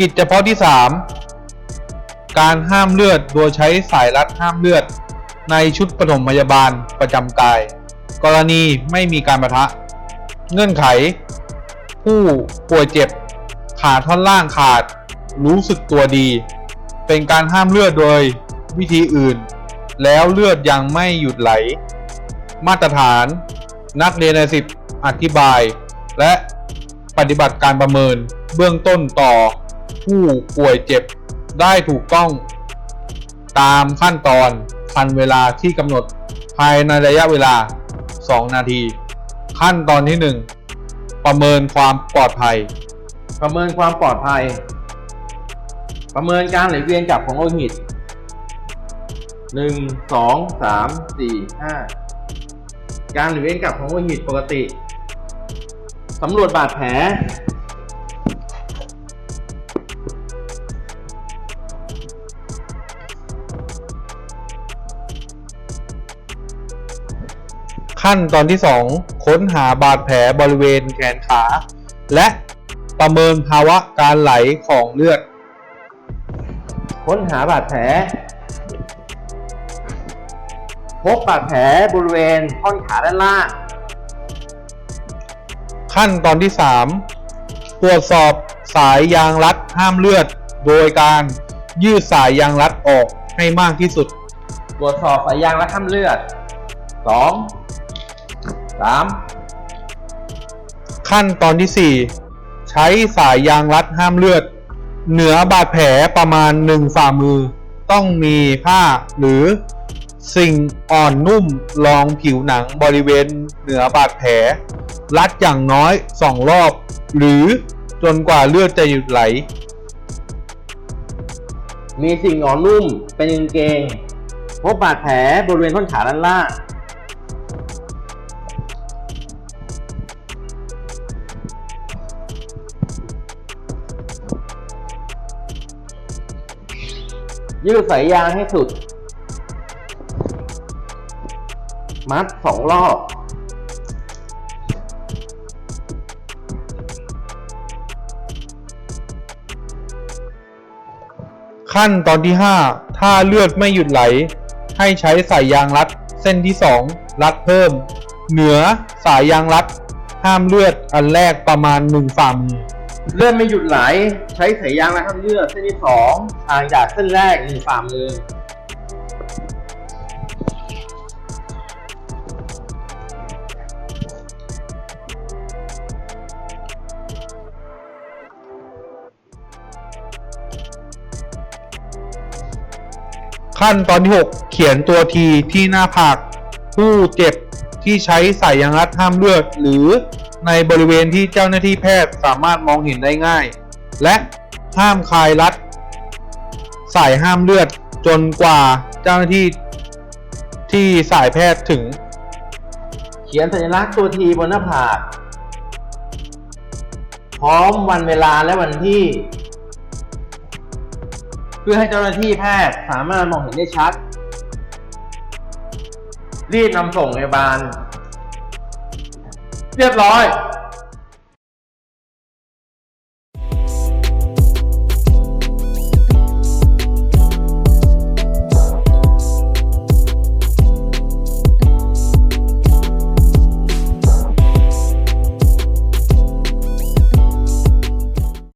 กิจเฉพาะที่ 3 การห้ามเลือดโดยใช้สายรัดห้ามเลือด ในชุดปฐมพยาบาลประจำกาย กรณีไม่มีการประทะ เงื่อนไข ผู้ป่วยเจ็บ ขาท่อนล่างขาด รู้สึกตัวดี เป็นการห้ามเลือดโดยวิธีอื่น แล้วเลือดยังไม่หยุดไหล มาตรฐานนักเรียนในสิบอธิบาย และปฏิบัติการประเมินเบื้องต้นต่อ ผู้ป่วยเจ็บได้ถูกต้อง ตามขั้นตอนทันเวลาที่กำหนดภายในระยะเวลา 2 นาที ขั้นตอนที่ 1 ประเมินความปลอดภัย ประเมินความปลอดภัย ประเมินการไหลเวียนกลับของโลหิตหนึ่งสองสามสี่ห้าการไหลเวียนกลับของโลหิตปกติสำรวจบาดแผล ขั้นตอนที่ 2 ค้นหาบาดแผลบริเวณแขนขา และประเมินภาวะการไหลของเลือด ค้นหาบาดแผล พบบาดแผลบริเวณท่อนขาด้านล่าง ขั้นตอนที่ 3 ตรวจสอบสายยางรัดห้ามเลือด โดยการยืดสายยางรัดออกให้มากที่สุด ตรวจสอบสายยางและห้ามเลือดสอง สามขั้นตอนที่4ใช้สายยางรัดห้ามเลือด เหนือบาดแผลประมาณ1ฝ่ามือ ต้องมีผ้าหรือสิ่งอ่อนนุ่มรองผิวหนังบริเวณเหนือบาดแผล รัดอย่างน้อย2รอบ หรือจนกว่าเลือดจะหยุดไหล มีสิ่งอ่อนนุ่มเป็นกางเกงพบบาดแผลบริเวณท่อนขาด้านล่าง ยืดสายยางให้สุด มัดสองรอบ ขั้นตอนที่ 5 ถ้าเลือดไม่หยุดไหล ให้ใช้สายยางรัด เส้นที่ 2 รัดเพิ่ม เหนือสายยางรัด ห้ามเลือดอันแรกประมาณ 1 ฝ่ามือ เลือดไม่หยุดไหล ใช้สายยางและห้ามเลือดเส้นที่สองห่างจากเส้นแรกหนึ่งฝ่ามือขั้นตอนที่ 6 เขียนตัวทีที่หน้าผากผู้เจ็บที่ใช้สายยางรัดห้ามเลือด หรือ ในบริเวณที่เจ้าหน้าที่แพทย์สามารถมองเห็นได้ง่าย และห้ามคลายรัดสายห้ามเลือดจนกว่าเจ้าหน้าที่ที่สายแพทย์ถึง เขียนสัญลักษณ์ตัวทีบนหน้าผากพร้อมวันเวลาและวันที่ เพื่อให้เจ้าหน้าที่แพทย์สามารถมองเห็นได้ชัด รีบนำส่งโรงพยาบาล เรียบร้อย